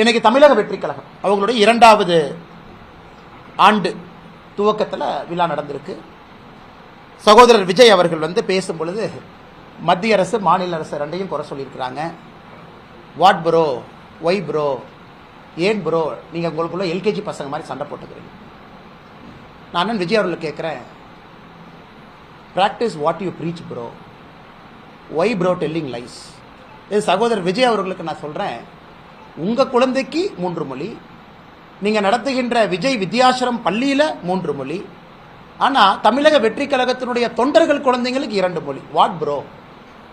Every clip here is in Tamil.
இன்னைக்கு தமிழக வெற்றி கழகம் அவங்களுடைய இரண்டாவது ஆண்டு துவக்கத்தில் விழா நடந்திருக்கு. சகோதரர் விஜய் அவர்கள் வந்து பேசும்பொழுது மத்திய அரசு மாநில அரசு ரெண்டையும் குறை சொல்லியிருக்கிறாங்க. வாட் ப்ரோ ஒய் ப்ரோ ஏன் ப்ரோ நீங்கள் உங்களுக்குள்ள எல்கேஜி பசங்க மாதிரி சண்டை போட்டுக்கிறீங்க. நான் விஜய் அவர்கள் கேட்குறேன்? Practice what you preach bro why bro telling lies இது சகோதரர் விஜய் அவர்களுக்கு நான் சொல்கிறேன் உங்கள் குழந்தைக்கு மூன்று மொழி. நீங்கள் நடத்துகின்ற விஜய் வித்யாசிரம் பள்ளியில் மூன்று மொழி. ஆனால் தமிழக வெற்றி கழகத்தினுடைய தொண்டர்கள் குழந்தைங்களுக்கு இரண்டு மொழி. What bro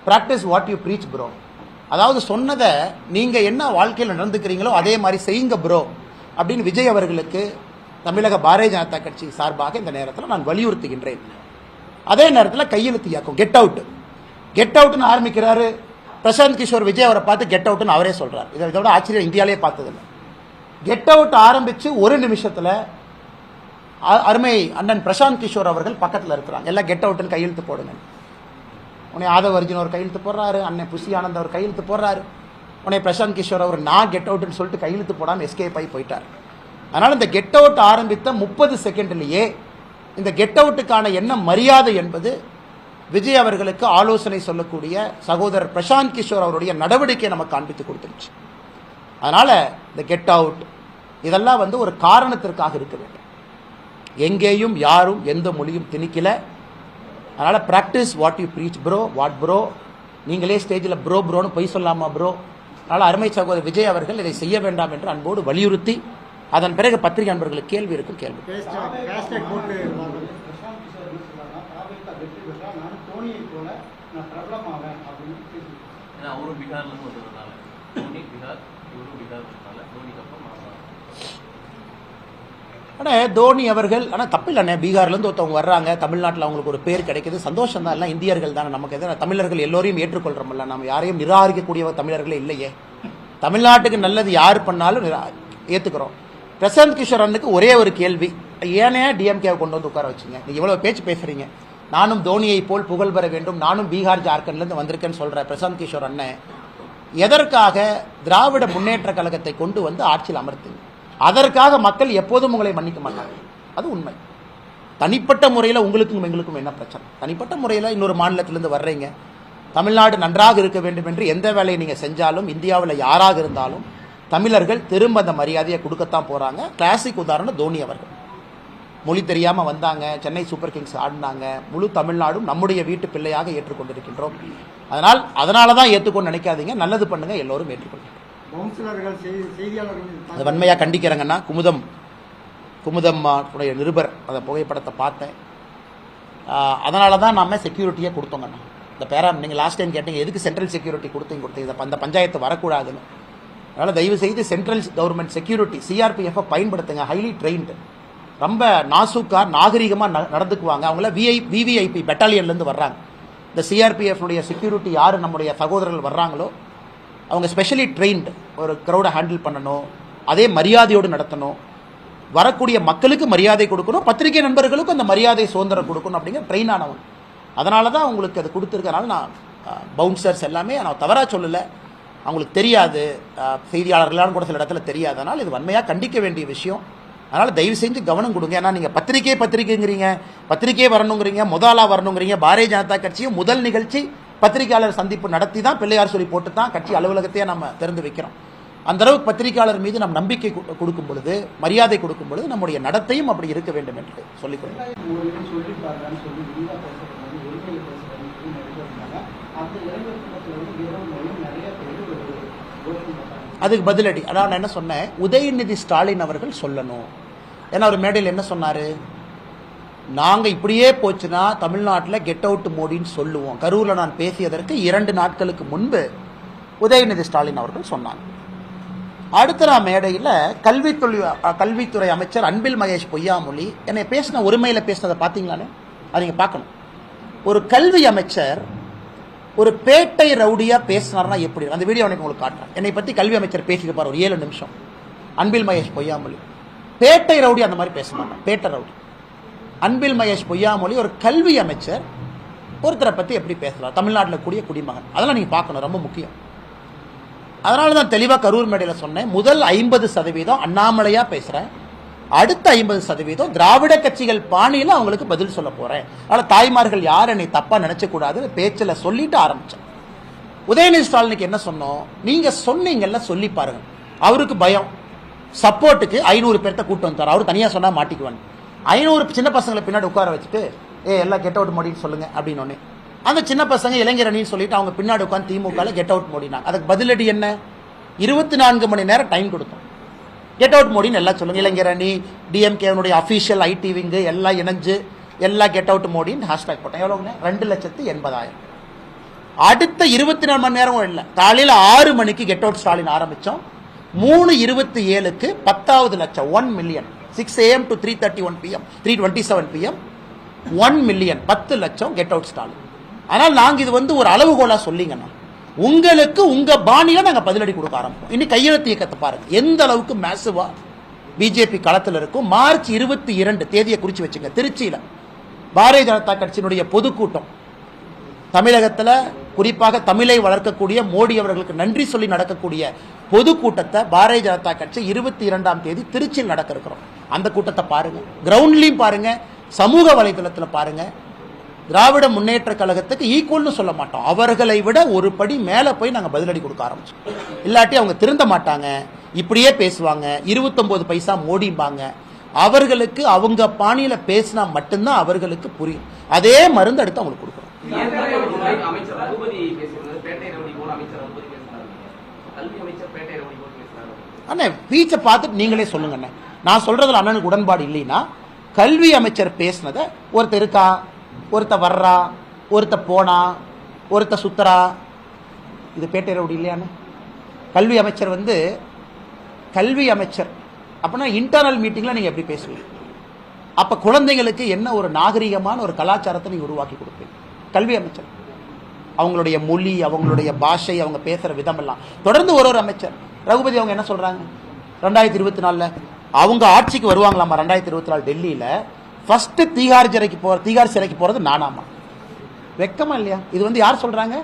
practice what you preach bro அதாவது சொன்னதை நீங்கள் என்ன வாழ்க்கையில் நடந்துக்கிறீங்களோ அதே மாதிரி செய்யுங்க ப்ரோ அப்படின்னு விஜய் அவர்களுக்கு தமிழக பாரதிய ஜனதா கட்சி சார்பாக இந்த நேரத்தில் நான் வலியுறுத்துகின்றேன். அதே நேரத்தில் கையெழுத்து இயக்கம். கெட் அவுட் கெட் அவுட்னு ஆரம்பிக்கிறாரு. பிரசாந்த் கிஷோர் விஜய் அவரை பார்த்து கெட் அவுட்னு அவரே சொல்கிறார் இதை இதோட ஆச்சரியம் இந்தியாவிலே பார்த்ததில்லை. கெட் அவுட் ஆரம்பித்து ஒரு நிமிஷத்தில் அ- அருமை அண்ணன் பிரசாந்த் கிஷோர் அவர்கள் பக்கத்தில் இருக்கிறாங்க. எல்லாம் கெட் அவுட்னு கையெழுத்து போடுங்க. உன்னை ஆதவ அர்ஜுன் அவர் கையெழுத்து போடுறாரு அண்ணன் புசி ஆனந்த் அவர் கையெழுத்து போடுறாரு. உன்னை பிரசாந்த் கிஷோர் அவர் நான் கெட் அவுட்னு சொல்லிட்டு கையெழுத்து போடாமல் எஸ்கேப் ஆகி போயிட்டார். அதனால் இந்த கெட் அவுட் ஆரம்பித்த முப்பது செகண்ட்லேயே இந்த கெட் அவுட்டுக்கான என்ன மரியாதை என்பது விஜய் அவர்களுக்கு ஆலோசனை சொல்லக்கூடிய சகோதரர் பிரசாந்த் கிஷோர் அவருடைய நடவடிக்கை நமக்கு காண்பித்து கொடுத்துருச்சு. அதனால் இந்த கெட் அவுட் இதெல்லாம் வந்து ஒரு காரணத்திற்காக இருக்க வேண்டும் எங்கேயும் யாரும் எந்த மொழியும் திணிக்கல. அதனால் practice what you preach bro what bro நீங்களே ஸ்டேஜில் ப்ரோ ப்ரோன்னு பொய் சொல்லாமா ப்ரோ அதனால் அருமை சகோதரர் விஜய் அவர்கள் இதை செய்ய வேண்டாம் என்று அன்போடு வலியுறுத்தி அதன் பிறகு பத்திரிகை நண்பர்களுக்கு கேள்வி இருக்கும் கேள்வி கேஸ்டேக் போட்டு பிரசாந்த் கிஷோர் என்ன சொல்றாருன்னா, தாவேக்கா வெற்றி பெற்றா நானும் தோனியை போல நான் பிரபலமாவேன் அப்படின்னு பேசியிருக்காரு. ஏன்னா அவரும் பீகார்ல இருந்து வந்ததுனால. தோனி பீகார் இவரும் பீகார் வந்ததுனால தோனிக்கு அப்புறம் நான் தான். ஆனால் தோனி அவர்கள் ஆனால் தப்பில்லைண்ணே பீகார்லேருந்து ஒருத்தவங்க வர்றாங்க தமிழ்நாட்டில் அவங்களுக்கு ஒரு பேர் கிடைக்குது. சந்தோஷம் தான் எல்லாம் இந்தியர்கள் தானே நமக்கு எதாவது தமிழர்கள் எல்லோரையும் ஏற்றுக்கொள்கிறோம்ல நம்ம யாரையும் நிராகரிக்கக்கூடிய தமிழர்களே இல்லையே. தமிழ்நாட்டுக்கு நல்லது யார் பண்ணாலும் நிரா ஏற்றுக்கிறோம் பிரசாந்த் கிஷோர் அண்ணுக்கு ஒரே ஒரு கேள்வி. ஏனே டிஎம்கேவை கொண்டு வந்து உட்கார வச்சிங்க? நீங்கள் இவ்வளோ பேச்சு பேசுகிறீங்க நானும் தோனியை போல் புகழ் பெற வேண்டும். நானும் பீகார் ஜார்க்கண்ட்லேருந்து வந்திருக்கேன்னு சொல்கிற பிரசாந்த் கிஷோர் அண்ணன் எதற்காக திராவிட முன்னேற்ற கழகத்தை கொண்டு வந்து ஆட்சியில் அமர்த்துங்க? அதற்காக மக்கள் எப்போதும் உங்களை மன்னிக்க மாட்டாங்க. அது உண்மை. தனிப்பட்ட முறையில் உங்களுக்கும் எங்களுக்கும் என்ன பிரச்சனை? தனிப்பட்ட முறையில் இன்னொரு மாநிலத்திலேருந்து வர்றீங்க. தமிழ்நாடு நன்றாக இருக்க வேண்டும் என்று எந்த வேலையை நீங்கள் செஞ்சாலும் இந்தியாவில் யாராக இருந்தாலும் தமிழர்கள் திரும்ப அந்த மரியாதையை கொடுக்கத்தான் போகிறாங்க கிளாசிக் உதாரணம் தோனி அவர்கள். மொழி தெரியாமல் வந்தாங்க சென்னை சூப்பர் கிங்ஸ் ஆடினாங்க முழு தமிழ்நாடும் நம்முடைய வீட்டு பிள்ளையாக ஏற்றுக்கொண்டிருக்கின்றோம். அதனால் அதனால தான் ஏற்றுக்கொண்டு நினைக்காதீங்க நல்லது பண்ணுங்க எல்லோரும் ஏற்றுக்கொள்ளுங்க. அதை வன்மையாக கண்டிக்கிறேங்கன்னா குமுதம் குமுதம் உடைய நிருபர் அந்த புகைப்படத்தை பார்த்தேன். அதனால தான் நாம செக்யூரிட்டியே கொடுத்தோங்கண்ணா இந்த பேரா நீங்கள் லாஸ்ட் டைம் கேட்டீங்க எதுக்கு சென்ட்ரல் செக்யூரிட்டி கொடுத்தீங்க கொடுத்தீங்க? அந்த பஞ்சாயத்து வரக்கூடாதுன்னு. அதனால் தயவு செய்து சென்ட்ரல் கவர்மெண்ட் செக்யூரிட்டி சிஆர்பிஎஃப்பை பயன்படுத்துங்க ஹைலி ட்ரெயின்டு ரொம்ப நாசுக்காக நாகரிகமாக ந நடந்துக்குவாங்க. அவங்கள விஐ விவிஐபி பெட்டாலியன்லேருந்து வர்றாங்க. இந்த சிஆர்பிஎஃப்னுடைய செக்யூரிட்டி யார் நம்முடைய சகோதரர்கள் வர்றாங்களோ அவங்க ஸ்பெஷலி ட்ரெயின்டு ஒரு க்ரௌடை ஹேண்டில் பண்ணணும் அதே மரியாதையோடு நடத்தணும். வரக்கூடிய மக்களுக்கு மரியாதை கொடுக்கணும் பத்திரிகை நண்பர்களுக்கும் அந்த மரியாதை சுதந்திரம் கொடுக்கணும் அப்படிங்கிற ட்ரெயின் ஆனவன். அதனால தான் அவங்களுக்கு அது கொடுத்துருக்கனால நான் பவுன்சர்ஸ் எல்லாமே நான் தவறாக சொல்லலை. அவங்களுக்கு தெரியாது. அஹ், கூட சில இடத்துல தெரியாது. அதனால் இது வன்மையாக கண்டிக்க வேண்டிய விஷயம். அதனால் தயவு செஞ்சு கவனம் கொடுங்க. ஏன்னா நீங்கள் பத்திரிகை பத்திரிகைங்கிறீங்க. பத்திரிகை வரணுங்கிறீங்க. முதலா வரணுங்கிறீங்க. பாரதிய ஜனதா கட்சியும் முதல் நிகழ்ச்சி பத்திரிகையாளர் சந்திப்பு நடத்தி தான் பிள்ளையார் சொல்லி போட்டு தான் கட்சி அலுவலகத்தையே நம்ம திறந்து வைக்கிறோம். அந்த அளவுக்கு பத்திரிகையாளர் மீது நம் நம்பிக்கை கொடுக்கும் பொழுது மரியாதை கொடுக்கும் பொழுது நம்முடைய நடத்தையும் அப்படி இருக்க வேண்டும் என்று சொல்லிக்கொள்கிறேன் சொல்லி அதுக்கு பதிலடி. அதான் நான் என்ன சொன்னேன்? உதயநிதி ஸ்டாலின் அவர்கள் சொல்லணும். ஏன்னா அவர் மேடையில் என்ன சொன்னார்? நாங்கள் இப்படியே போச்சுன்னா தமிழ்நாட்டில் கெட் அவுட் மோடின்னு சொல்லுவோம். கரூரில் நான் பேசியதற்கு இரண்டு நாட்களுக்கு முன்பு உதயநிதி ஸ்டாலின் அவர்கள் சொன்னாங்க. அடுத்த நான் மேடையில் கல்வித்துறை கல்வித்துறை அமைச்சர் அன்பில் மகேஷ் பொய்யாமொழி என்னை பேசின ஒருமையில் பேசினதை பார்த்தீங்களானே? அதை நீங்கள் பார்க்கணும். ஒரு கல்வி அமைச்சர் ஒரு பேட்டை ரவுடியாக பேசினார்னா எப்படி? அந்த வீடியோ எனக்கு உங்களுக்கு காட்டுறேன். என்னை பற்றி கல்வி அமைச்சர் பேசியிருப்பார் ஒரு ஏழு நிமிஷம். அன்பில் மகேஷ் பொய்யாமொழி. பேட்டை ரவுடி அந்த மாதிரி பேச மாட்டான். பேட்டை ரவுடி. அன்பில் மகேஷ் பொய்யாமொழி ஒரு கல்வி அமைச்சர். ஒருத்தரை பற்றி எப்படி பேசலாம்? தமிழ்நாட்டில் கூடிய குடிமகன். அதெல்லாம் நீங்கள் பார்க்கணும் ரொம்ப முக்கியம். அதனால தான் தெளிவாக கரூர் மேடையில் சொன்னேன் முதல் ஐம்பது சதவீதம் அண்ணாமலையாக பேசுகிறேன் அடுத்த ஐம்பது சதவீதம் திராவிட கட்சிகள் பாணியில் அவங்களுக்கு பதில் சொல்ல போகிறேன் அதனால தாய்மார்கள் யார் என்னை தப்பாக நினச்சக்கூடாது பேச்சில் சொல்லிட்டு ஆரம்பித்தேன் உதயநிதி ஸ்டாலினுக்கு என்ன சொன்னோம்? நீங்கள் சொன்னீங்கல்ல சொல்லி பாருங்கள் அவருக்கு பயம். சப்போர்ட்டுக்கு ஐநூறு பேர்த்த கூட்டு வந்தார் அவர் தனியாக சொன்னால் மாட்டிக்குவான் ஐநூறு சின்ன பசங்களை பின்னாடி உட்கார வச்சுட்டு ஏ எல்லாம் கெட் அவுட் மோடின்னு சொல்லுங்க அப்படின்னு அந்த சின்ன பசங்க இளைஞரணின்னு சொல்லிட்டு அவங்க பின்னாடி உட்காந்து திமுக கெட் அவுட் மோடினாங்க. அதுக்கு பதிலடி என்ன? இருபத்தி நான்கு மணி நேரம் டைம் கொடுத்தோம். கெட் அவுட் மோடின்னு எல்லாம் சொல்லுங்க. இளைஞரணி டிஎம்கேனுடைய அஃபீஷியல் ஐடி விங்கு எல்லாம் இணைஞ்சு எல்லாம் கெட் அவுட் மோடின்னு ஹேஷ்டாக் போட்டேன். எவ்வளோங்க ரெண்டு லட்சத்து எண்பதாயிரம். அடுத்த இருபத்தி நாலு மணி நேரம் இல்லை. காலையில் ஆறு மணிக்கு கெட் அவுட் ஸ்டாலின் ஆரம்பித்தோம் மூணு இருபத்தி ஏழுக்கு பத்தாவது லட்சம் one million six AM to three thirty one PM three twenty seven PM one million பத்து லட்சம் கெட் அவுட் ஸ்டாலின் ஆனால் நாங்கள் இது வந்து ஒரு அளவுகோலாக சொல்லிங்கண்ணா. உங்களுக்கு உங்கள் பாணியில் நாங்கள் பதிலடி கொடுக்க ஆரம்பிப்போம். இனி கையெழுத்து இயக்கத்தை பாருங்க. எந்த அளவுக்கு மேசுவாக பிஜேபி களத்தில் இருக்கும். மார்ச் இருபத்தி இரண்டு தேதியை குறித்து வச்சுங்க. திருச்சியில் பாரதிய ஜனதா கட்சியினுடைய பொதுக்கூட்டம். தமிழகத்தில் குறிப்பாக தமிழை வளர்க்கக்கூடிய மோடி அவர்களுக்கு நன்றி சொல்லி நடக்கக்கூடிய பொதுக்கூட்டத்தை பாரதிய ஜனதா கட்சி இருபத்தி இரண்டாம் தேதி திருச்சியில் நடக்க இருக்கிறோம். அந்த கூட்டத்தை பாருங்க. கிரவுண்ட்லயும் பாருங்க. சமூக வலைதளத்தில் பாருங்க. திராவிட முன்னேற்ற கழகத்துக்கு ஈக்குவல்னு சொல்ல மாட்டோம். அவர்களை விட ஒரு படி மேலே போய் நாங்கள் பதிலடி கொடுக்க ஆரம்பிச்சோம். இல்லாட்டி அவங்க திருந்த மாட்டாங்க. இப்படியே பேசுவாங்க. இருபத்தொம்போது பைசா மோடிம்பாங்க. அவர்களுக்கு அவங்க பாணியில் பேசினா மட்டும்தான் அவர்களுக்கு புரியும். அதே மருந்து எடுத்து அவங்களுக்கு கொடுக்குறோம் ஏற்கனவே ஒரு முறை அமைச்சர் ரகுபதி பேசியிருந்தாரு பேட்டை ரவுடி போல அமைச்சர் ரகுபதி பேசினாரு கல்வி அமைச்சர் பேட்டை ரவுடி போல பேசினாரு அண்ணே பீச்சை பார்த்துட்டு நீங்களே சொல்லுங்க அண்ணே. நான் சொல்றதுல அண்ணனுக்கு உடன்பாடு இல்லைன்னா கல்வி அமைச்சர் பேசினதை ஒருத்தர் இருக்கா ஒருத்த வர்றா ஒருத்த போனா ஒருத்த சுத்தரா இது பேட்டை ரோடு இல்லையாண்ணே கல்வி அமைச்சர் வந்து கல்வி அமைச்சர். அப்படின்னா இன்டர்னல் மீட்டிங்கில் நீங்கள் எப்படி பேசுவீங்க? அப்போ குழந்தைங்களுக்கு என்ன ஒரு நாகரிகமான ஒரு கலாச்சாரத்தை நீங்கள் உருவாக்கி கொடுப்பீங்க? கல்வி அமைச்சர். அவங்களுடைய மொழி அவங்களுடைய பாஷை அவங்க பேசுகிற விதமெல்லாம். தொடர்ந்து ஒரு ஒரு அமைச்சர். ரகுபதி அவங்க என்ன சொல்றாங்க? ரெண்டாயிரத்தி இருபத்தி நாலுல. அவங்க ஆட்சிக்கு வருவாங்களாமா ரெண்டாயிரத்தி இருபத்தி நாலு டெல்லியில. ஃபர்ஸ்ட் தீகார் சிறைக்கு போற தீகார் சிறைக்கு போறது நானாமா வெக்கமா இல்லையா? இது வந்து யார் சொல்றாங்க?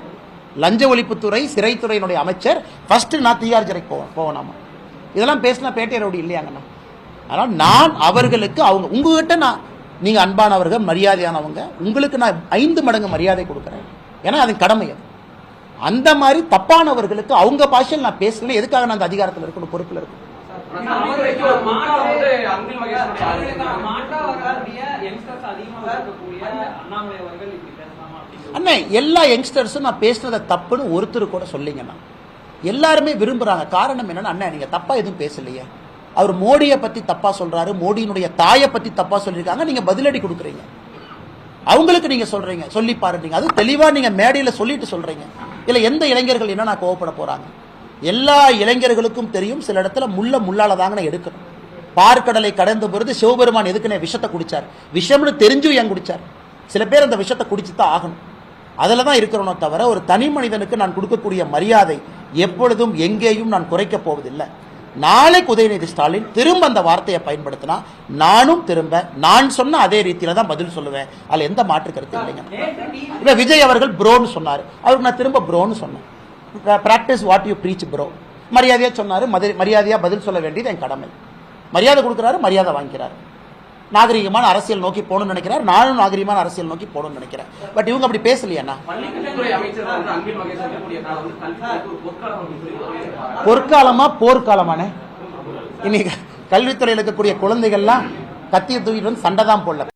லஞ்ச ஒழிப்புத்துறை சிறைத்துறையினுடைய அமைச்சர். ஃபர்ஸ்ட் நான் தீகார் சிறைக்கு போவேன் போவேனாமா இதெல்லாம் பேசினா பேட்டை ரவுடி இல்லையாங்கண்ணா. அதனால் நான் அவர்களுக்கு அவங்க உங்ககிட்ட நான் நீங்க அன்பானவர்கள் மரியாதையானவங்க உங்களுக்கு நான் ஐந்து மடங்கு மரியாதை கொடுக்குறேன். ஏன்னா அது கடமை அது. அந்த மாதிரி தப்பானவர்களுக்கு அவங்க பாஷையில் நான் பேசல. எதுக்காக நான் அந்த அதிகாரத்தில் இருக்கணும்? பொறுப்பில் இருக்கணும். அண்ணே எல்லா யங்ஸ்டர்ஸும் நான் பேசுனதை தப்புன்னு ஒருத்தர் கூட சொல்லிங்கண்ணா. எல்லாருமே விரும்புறாங்க. காரணம் என்னன்னா அண்ணா நீங்க தப்பா எதுவும் பேசலையே. அவர் மோடியை பத்தி தப்பா சொல்றாரு. மோடியினுடைய தாயை பத்தி தப்பா சொல்லியிருக்காங்க. நீங்க பதிலடி கொடுக்குறீங்க. அவங்களுக்கு நீங்க சொல்றீங்க. சொல்லி பாருங்க. அது தெளிவா நீங்க மேடையில சொல்லிட்டு சொல்றீங்க. இல்லை எந்த இளைஞர்கள் என்ன நான் கோவப்பட போகிறாங்க எல்லா இளைஞர்களுக்கும் தெரியும் சில இடத்துல முள்ள முள்ளால தாங்க நான் எடுக்கணும். பார்க்கடலை கடந்த பொழுது சிவபெருமான் எதுக்குன்னு விஷத்தை குடிச்சார்? விஷம்னு தெரிஞ்சும் ஏன் குடித்தார் சில பேர் அந்த விஷத்தை குடிச்சு தான் ஆகணும். அதில் தான் இருக்கிறோனோ தவிர ஒரு தனி மனிதனுக்கு நான் கொடுக்கக்கூடிய மரியாதை எப்பொழுதும் எங்கேயும் நான் குறைக்கப் போவதில்லை. நாளைக்கு உதயநிதி ஸ்டாலின் திரும்ப அந்த வார்த்தையை பயன்படுத்தினா நானும் திரும்ப நான் சொன்ன அதே ரீதியில தான் பதில் சொல்லுவேன். அதில் எந்த மாற்று கருத்து இல்லைங்க. இப்போ விஜய் அவர்கள் ப்ரோன்னு சொன்னார். அவருக்கு நான் திரும்ப ப்ரோன்னு சொன்னேன். Practice what you preach bro மரியாதையாக சொன்னார் மதி- மரியாதையாக பதில் சொல்ல வேண்டியது என் கடமை. மரியாதை கொடுக்குறாரு மரியாதை வாங்கிக்கிறார் நாகரிகமான அரசியல் நோக்கி போகணும்னு நினைக்கிறார். நானும் நாகரிகமான அரசியல் நோக்கி போகணும்னு நினைக்கிறேன். பட் இவங்க அப்படி பேசலையாண்ணா. பொற்காலமா போர்க்காலமானே? இன்னைக்கு கல்வித்துறையில் இருக்கக்கூடிய குழந்தைகள்லாம் கத்தியை தூக்கிட்டு வந்து சண்டை தான் போடல.